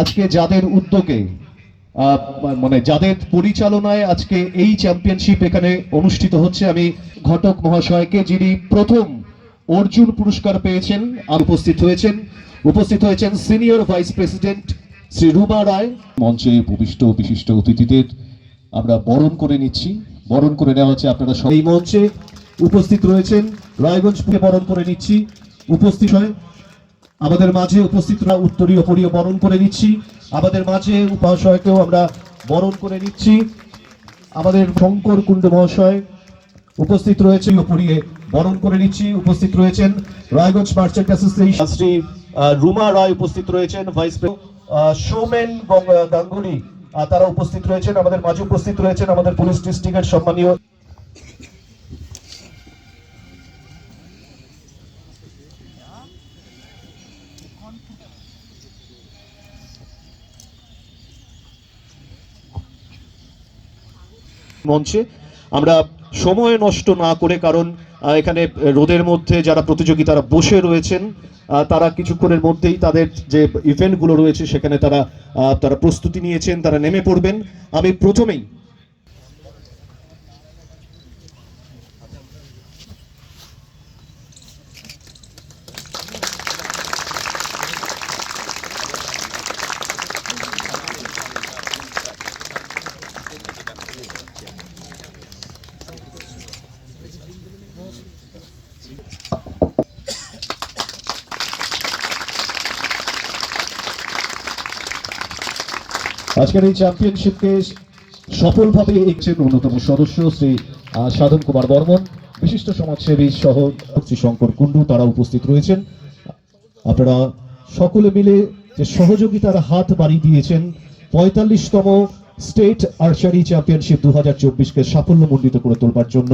আজকে যাদের উদ্যোগে মানে যাদের পরিচালনায় আজকে এই চ্যাম্পিয়নশিপ এখানে অনুষ্ঠিত হচ্ছে, আমি ঘটক মহাশয়কে, যিনি প্রথম অর্জুন পুরস্কার পেয়েছেন আর উপস্থিত হয়েছেন। উপস্থিত হয়েছেন senior vice president Shri Ruma Roy. মঞ্চে উপবিষ্ট বিশিষ্ট অতিথিদের আমরা বরণ করে নিচ্ছি। বরণ করে নেওয়া হচ্ছে আপনারা সব মঞ্চে উপস্থিত রয়েছেন, রায়গঞ্জ বরণ করে নিচ্ছি। উপস্থিত হয় আমাদের মাঝে উপস্থিতরা উত্তরীয় পরীয় বরণ করে নিচ্ছি। আমাদের মাঝে উপাসয়কেও আমরা বরণ করে নিচ্ছি। আমাদের শঙ্কর কুণ্ড মহাশয় উপস্থিত রয়েছে পরিয়ে বরণ করে নিচ্ছি। উপস্থিত রয়েছেন রায়গঞ্জ মার্চেন্ট অ্যাসোসিয়েশন শ্রী রুমা রায় উপস্থিত রয়েছেন, ভাইস সৌমেন গাঙ্গুলি তারা উপস্থিত রয়েছেন। আমাদের মাঝে উপস্থিত রয়েছেন আমাদের পুলিশ ডিস্ট্রিক্টের সম্মানীয় মঞ্চে। আমরা সময় নষ্ট না করে, কারণ এখানে রোদের মধ্যে যারা প্রতিযোগী তারা বসে রয়েছেন তারা কিছুক্ষণের মধ্যেই তাদের যে ইভেন্টগুলো রয়েছে, সেখানে তারা তারা প্রস্তুতি নিয়েছেন, তারা নেমে পড়বেন। আমি প্রথমেই আজকের এই চ্যাম্পিয়নশিপকে সফলভাবে এগছেন অন্যতম সদস্য শ্রী আহ, সাধন কুমার বর্মন। বিশিষ্ট সমাজসেবী সহ শ্রী শঙ্কর কুণ্ডু তারা উপস্থিত রয়েছেন। আপনারা সকলে মিলে যে সহযোগিতার হাত বাড়িয়ে দিয়েছেন পঁয়তাল্লিশতম স্টেট আর্চারি চ্যাম্পিয়নশিপ দু হাজার চব্বিশকে সাফল্যমণ্ডিত করে তোলবার জন্য।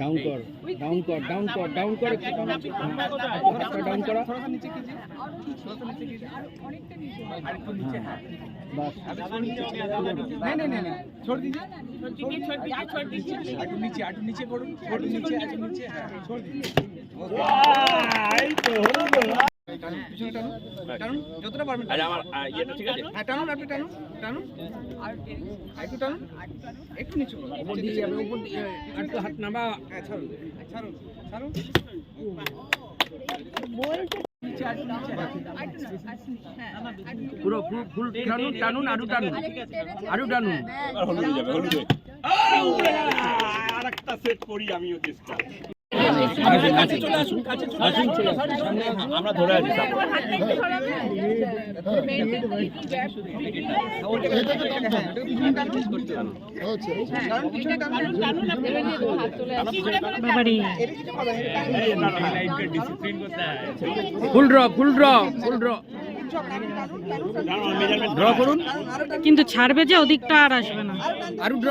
ডাউন কর। ডাউন কর ডাউন কর ডাউন কর ডাউন করা নিচে করুন টানুন পিছনে টানুন টানুন যতটা পারবেন আরে আমার ইয়েটা ঠিক আছে? হ্যাঁ টানুন আপনি টানুন টানুন। আর একটু টানুন। একটু নিচু উপর দিয়ে আচ্ছা, আচ্ছা। উপর দিয়ে হ্যাঁ, হাত নামা হ্যাঁ, ছাড়ুন। ছাড়ুন। ছাড়ুন। বলতে ফুল আর আরেকটা সেট করি আমি ওই চেষ্টা। Full draw full draw full draw draw করুন। কিন্তু ছাড়বে যে ওদিকটা আর আসবে না। আরু ড্র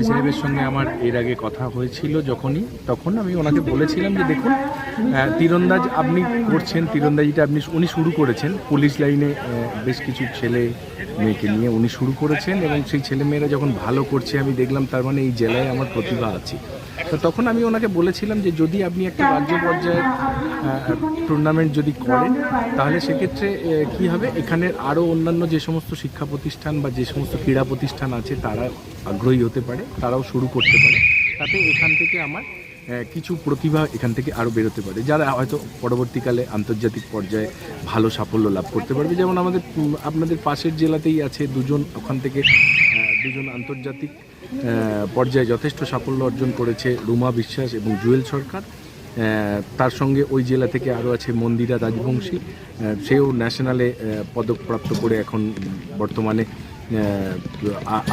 এসপি সাহেবের সঙ্গে আমার এর আগে কথা হয়েছিল যখনই, তখন আমি ওনাকে বলেছিলাম যে দেখুন তীরন্দাজ আপনি করছেন, তীরন্দাজিটা আপনি উনি শুরু করেছেন। পুলিশ লাইনে বেশ কিছু ছেলে মেয়েকে নিয়ে উনি শুরু করেছেন এবং সেই ছেলে মেয়েরা যখন ভালো করছে, আমি দেখলাম তার মানে এই জেলায় আমার প্রতিভা আছে। তো তখন আমি ওনাকে বলেছিলাম যে যদি আপনি একটা রাজ্য পর্যায়ের টুর্নামেন্ট যদি করেন, তাহলে সেক্ষেত্রে কি হবে? এখানের আরও অন্যান্য যে সমস্ত শিক্ষা প্রতিষ্ঠান বা যে সমস্ত ক্রীড়া প্রতিষ্ঠান আছে, তারা আগ্রহী হতে পারে, তারাও শুরু করতে পারে। তাতে এখান থেকে আমার কিছু প্রতিভা এখান থেকে আরও বেরোতে পারে। যারা হয়তো পরবর্তীকালে আন্তর্জাতিক পর্যায়ে ভালো সাফল্য লাভ করতে পারবে, যেমন আমাদের আপনাদের পাশের জেলাতেই আছে দুজন, ওখান থেকে দুজন আন্তর্জাতিক পর্যায়ে যথেষ্ট সাফল্য অর্জন করেছে রুমা বিশ্বাস এবং জুয়েল সরকার। তার সঙ্গে ওই জেলা থেকে আরও আছে মন্দিরা রাজবংশী। সেও ন্যাশনালে পদকপ্রাপ্ত করে এখন বর্তমানে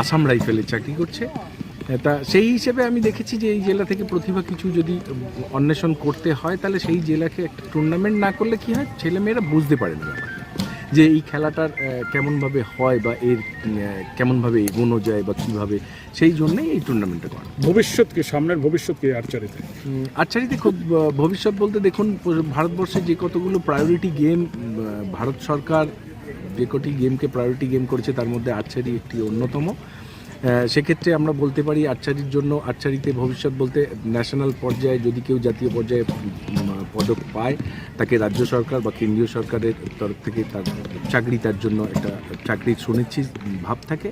আসাম রাইফেলে চাকরি করছে। তা সেই হিসেবে আমি দেখেছি যে এই জেলা থেকে প্রতিভা কিছু যদি অন্বেষণ করতে হয় তাহলে সেই জেলাকে একটা টুর্নামেন্ট না করলে কি হয়? ছেলেমেয়েরা বুঝতে পারে না যে এই খেলাটার কেমনভাবে হয় বা এর কেমনভাবে এগোনো যায় বা কীভাবে সেই জন্যই এই টুর্নামেন্টটা করা। ভবিষ্যৎকে সামনের ভবিষ্যৎকে আর্চারিতে। আর্চারিতে খুব ভবিষ্যৎ বলতে দেখুন ভারতবর্ষে যে কতগুলো প্রায়োরিটি গেম ভারত সরকার যে কটি গেমকে প্রায়োরিটি গেম করেছে তার মধ্যে আর্চারি একটি অন্যতম। সেক্ষেত্রে আমরা বলতে পারি আর্চারির জন্য আর্চারিতে ভবিষ্যৎ বলতে ন্যাশনাল পর্যায়ে যদি কেউ জাতীয় পর্যায়ে পদক পায়, তাকে রাজ্য সরকার বা কেন্দ্রীয় সরকারের তরফ থেকে তার চাকরি, তার জন্য একটা চাকরির সুনিশ্চিত ভাব থাকে।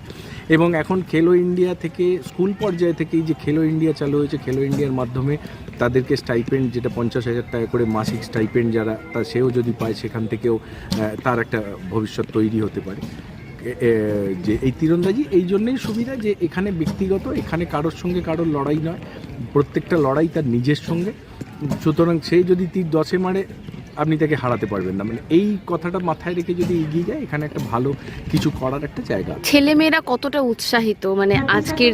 এবং এখন খেলো ইন্ডিয়া থেকে, স্কুল পর্যায়ে থেকেই যে খেলো ইন্ডিয়া চালু হয়েছে, খেলো ইন্ডিয়ার মাধ্যমে তাদেরকে স্টাইপেন্ড যেটা পঞ্চাশ হাজার টাকা করে মাসিক স্টাইপেন্ড যারা, তা সেও যদি পায়, সেখান থেকেও তার একটা ভবিষ্যৎ তৈরি হতে পারে। যে এই তীরন্দাজি, এই জন্যেই সুবিধা যে এখানে ব্যক্তিগত, এখানে কারোর সঙ্গে কারোর লড়াই নয়। প্রত্যেকটা লড়াই তার নিজের সঙ্গে। সুতরাং সে যদি তীর দশে মারে আপনি তাকে হারাতে পারবেন না। মানে এই কথাটা মাথায় রেখে যদি এগিয়ে যায় এখানে একটা ভালো কিছু করার একটা জায়গা আছে। ছেলেমেয়েরা কতটা উৎসাহিত মানে আজকের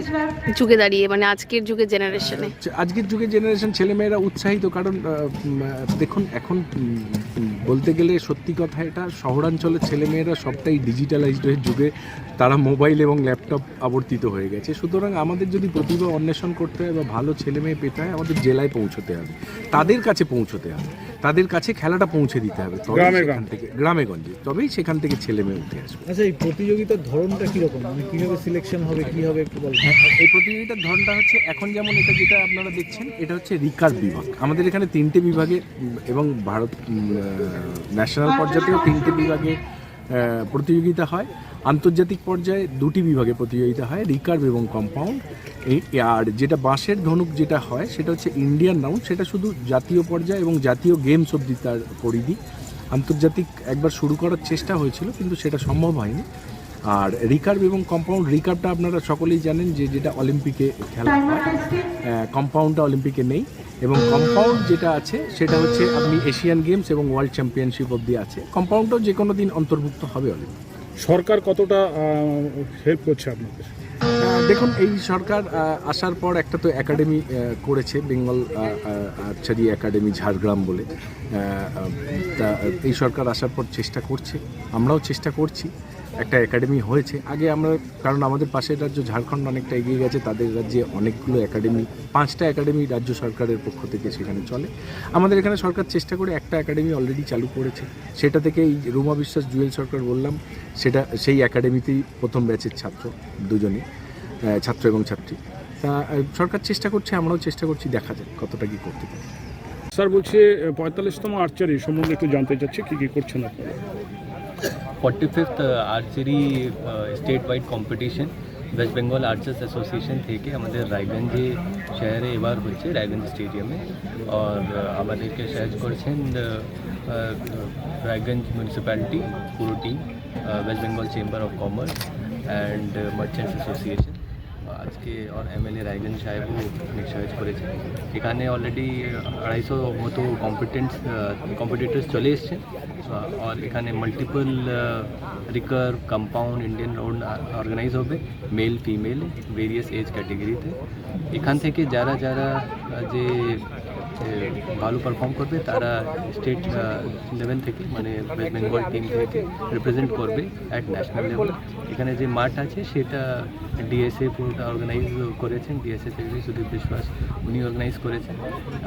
যুগে দাঁড়িয়ে মানে আজকের যুগে জেনারেশনে আজকের যুগে জেনারেশন ছেলেমেয়েরা উৎসাহিত কারণ দেখুন এখন বলতে গেলে সত্যি কথা এটা শহরাঞ্চলের ছেলেমেয়েরা সবটাই ডিজিটালাইজড হয়ে যুগে তারা মোবাইল এবং ল্যাপটপ আবর্তিত হয়ে গেছে। সুতরাং আমাদের যদি প্রতিভা অন্বেষণ করতে হয় বা ভালো ছেলেমেয়ে পেতে হয় আমাদের জেলায় পৌঁছতে হবে। তাদের কাছে পৌঁছতে হবে। তাদের কাছে খেলাটা পৌঁছে দিতে হবে গ্রামে সেখান থেকে গ্রামে গঞ্জে। তবেই সেখান থেকে ছেলে মেয়ে উঠে আসবে। আচ্ছা এই প্রতিযোগিতার ধরনটা কীরকম? মানে কীভাবে সিলেকশন হবে কী হবে একটু বলবেন এই প্রতিযোগিতার ধরনটা হচ্ছে এখন যেমন এটা যেটা আপনারা দেখছেন এটা হচ্ছে রিকার বিভাগ। আমাদের এখানে তিনটে বিভাগে এবং ভারত ন্যাশনাল পর্যায়েও তিনটে বিভাগে প্রতিযোগিতা হয়। আন্তর্জাতিক পর্যায়ে দুটি বিভাগে প্রতিযোগিতা হয়, রিকার্ভ এবং কম্পাউন্ড। আর যেটা বাঁশের ধনুক যেটা হয়, সেটা হচ্ছে ইন্ডিয়ান রাউন্ড। সেটা শুধু জাতীয় পর্যায়ে এবং জাতীয় গেমস অবধি তার পরিধি। আন্তর্জাতিক একবার শুরু করার চেষ্টা হয়েছিল, কিন্তু সেটা সম্ভব হয়নি। আর রিকার্ভ এবং কম্পাউন্ড রিকার্ভটা আপনারা সকলেই জানেন যে যেটা অলিম্পিকে খেলা হয়। কম্পাউন্ডটা অলিম্পিকে নেই এবং কম্পাউন্ড যেটা আছে সেটা হচ্ছে আপনি এশিয়ান গেমস এবং ওয়ার্ল্ড চ্যাম্পিয়নশিপ অবধি আছে। কম্পাউন্ডও যে কোনো দিন অন্তর্ভুক্ত হবে অলিম্পিক সরকার কতটা হেল্প করছে আপনাদের? দেখুন এই সরকার আসার পর একটা তো একাডেমি করেছে বেঙ্গল আর্চারি একাডেমি ঝাড়গ্রাম বলে। তা এই সরকার আসার পর চেষ্টা করছে। আমরাও চেষ্টা করছি। একটা একাডেমি হয়েছে। আগে আমরা কারণ আমাদের পাশের রাজ্য ঝাড়খণ্ড অনেকটা এগিয়ে গেছে তাদের রাজ্যে অনেকগুলো একাডেমি পাঁচটা একাডেমি রাজ্য সরকারের পক্ষ থেকে সেখানে চলে। আমাদের এখানে সরকার চেষ্টা করে একটা একাডেমি অলরেডি চালু করেছে। সেটা থেকে এই রুমা বিশ্বাস জুয়েল সরকার বললাম সেটা সেই একাডেমিতেই প্রথম ব্যাচের ছাত্র দুজনই আহ, ছাত্র এবং ছাত্রী। তা সরকার চেষ্টা করছে আমরাও চেষ্টা করছি দেখা যাক কতটা কি করতে পারি। স্যার বলছে পঁয়তাল্লিশতম আর্চারি সম্বন্ধে একটু জানতে চাচ্ছি কি কি করছেন আপনারা? 45th archery state wide competition West Bengal archers association থেকে আমাদের রায়গঞ্জে শহরে এবার হয়েছে রায়গঞ্জ স্টেডিয়ামে। আর আমাদেরকে সাহায্য করছেন আহ, আহ, রায়গঞ্জ মিউনিসিপ্যালিটি পুরো team West Bengal chamber of commerce and merchants association আজকে আর এমএলএ রায়গঞ্জ সাহেবও অনেক সাহায্য করেছে। এখানে অলরেডি আড়াইশো মতো কম্পিটেন্টস কম্পিটিটার্স চলে এসছে। আর এখানে multiple recurve compound Indian round organise হবে। মেল ফিমেল ভেরিয়াস এজ ক্যাটেগরিতে এখান থেকে যারা যারা যে ভালো পারফর্ম করবে তারা স্টেট লেভেল থেকে মানে ওয়েস্ট বেঙ্গল টিম থেকে রিপ্রেজেন্ট করবে অ্যাট ন্যাশনাল লেভেল এখানে যে মাঠ আছে সেটা ডিএসএ পুরোটা অর্গানাইজ করেছেন। ডিএসএ থেকে সুদীপ বিশ্বাস উনি অর্গানাইজ করেছেন।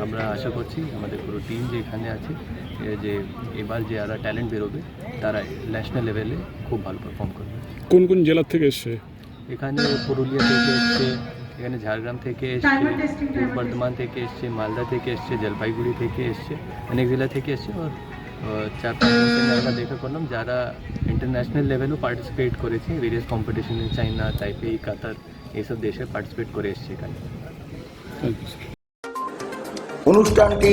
আমরা আশা করছি আমাদের পুরো টিম যে এখানে আছে যে এবার যে যারা ট্যালেন্ট বেরোবে তারা ন্যাশনাল লেভেলে খুব ভালো পারফর্ম করবে। কোন কোন জেলা থেকে এসছে? এখানে পুরুলিয়া থেকে এসছে এখানে ঝাড়গ্রাম থেকে এসছে পূর্ব বর্ধমান থেকে এসছে মালদা থেকে এসছে জলপাইগুড়ি থেকে এসছে অনেক জেলা থেকে এসছে। ও চার পাঁচ জন আমরা দেখা করলাম যারা ইন্টারন্যাশনাল লেভেলও পার্টিসিপেট করেছে ভেরিয়াস কম্পিটিশনে চাইনা তাইপেই কাতার এইসব দেশে পার্টিসিপেট করে এসছে এখানে। অনুষ্ঠানটি